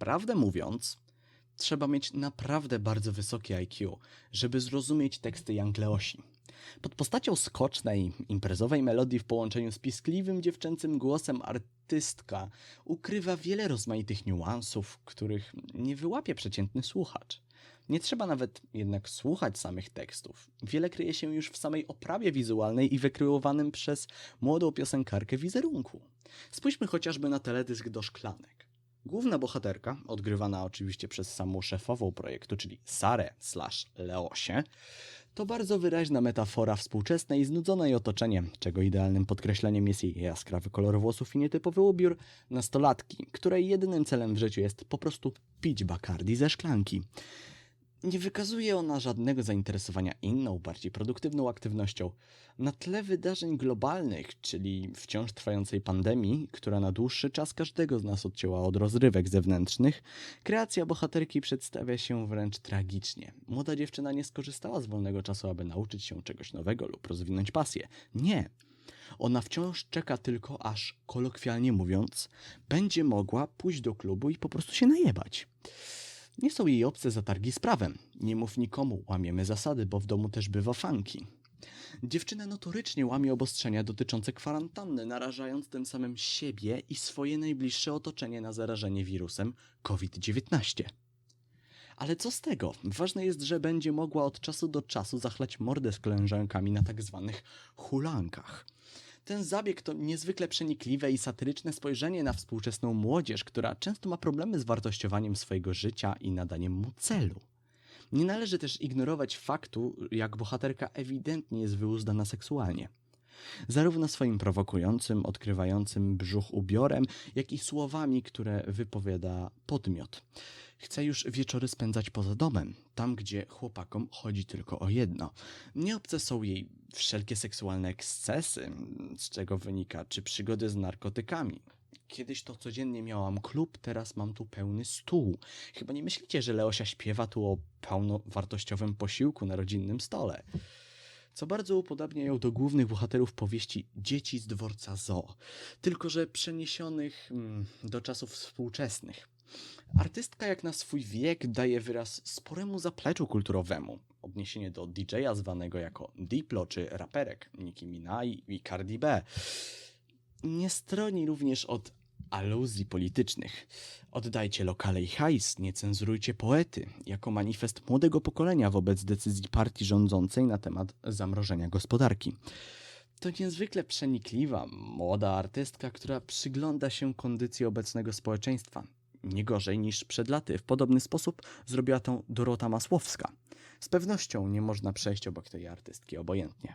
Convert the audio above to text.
Prawdę mówiąc, trzeba mieć naprawdę bardzo wysokie IQ, żeby zrozumieć teksty Young Leosi. Pod postacią skocznej, imprezowej melodii w połączeniu z piskliwym dziewczęcym głosem artystka ukrywa wiele rozmaitych niuansów, których nie wyłapie przeciętny słuchacz. Nie trzeba nawet jednak słuchać samych tekstów. Wiele kryje się już w samej oprawie wizualnej i wykreowanym przez młodą piosenkarkę wizerunku. Spójrzmy chociażby na teledysk do szklanek. Główna bohaterka, odgrywana oczywiście przez samą szefową projektu, czyli Sarę slash Leosię, to bardzo wyraźna metafora współczesne i znudzone jej otoczenie, czego idealnym podkreśleniem jest jej jaskrawy kolor włosów i nietypowy ubiór nastolatki, której jedynym celem w życiu jest po prostu pić Bacardi ze szklanki. Nie wykazuje ona żadnego zainteresowania inną, bardziej produktywną aktywnością. Na tle wydarzeń globalnych, czyli wciąż trwającej pandemii, która na dłuższy czas każdego z nas odcięła od rozrywek zewnętrznych, kreacja bohaterki przedstawia się wręcz tragicznie. Młoda dziewczyna nie skorzystała z wolnego czasu, aby nauczyć się czegoś nowego lub rozwinąć pasję. Nie. Ona wciąż czeka tylko, aż, kolokwialnie mówiąc, będzie mogła pójść do klubu i po prostu się najebać. Nie są jej obce zatargi z prawem. Nie mów nikomu, łamiemy zasady, bo w domu też bywa fanki. Dziewczyna notorycznie łamie obostrzenia dotyczące kwarantanny, narażając tym samym siebie i swoje najbliższe otoczenie na zarażenie wirusem COVID-19. Ale co z tego? Ważne jest, że będzie mogła od czasu do czasu zachlać mordę z klężankami na tak zwanych hulankach. Ten zabieg to niezwykle przenikliwe i satyryczne spojrzenie na współczesną młodzież, która często ma problemy z wartościowaniem swojego życia i nadaniem mu celu. Nie należy też ignorować faktu, jak bohaterka ewidentnie jest wyuzdana seksualnie. Zarówno swoim prowokującym, odkrywającym brzuch ubiorem, jak i słowami, które wypowiada podmiot. Chce już wieczory spędzać poza domem, tam gdzie chłopakom chodzi tylko o jedno. Nieobce są jej wszelkie seksualne ekscesy, z czego wynika, czy przygody z narkotykami. Kiedyś to codziennie miałam klub, teraz mam tu pełny stół. Chyba nie myślicie, że Leosia śpiewa tu o pełnowartościowym posiłku na rodzinnym stole co bardzo upodabnia ją do głównych bohaterów powieści Dzieci z dworca Zoo, tylko że przeniesionych mm, do czasów współczesnych. Artystka jak na swój wiek daje wyraz sporemu zapleczu kulturowemu. Odniesienie do DJ-a zwanego jako Diplo czy raperek Nicki Minaj i Cardi B. Nie stroni również od aluzji politycznych. Oddajcie lokale i hajs, nie cenzurujcie poety, jako manifest młodego pokolenia wobec decyzji partii rządzącej na temat zamrożenia gospodarki. To niezwykle przenikliwa, młoda artystka, która przygląda się kondycji obecnego społeczeństwa. Nie gorzej niż przed laty. W podobny sposób zrobiła to Dorota Masłowska. Z pewnością nie można przejść obok tej artystki obojętnie.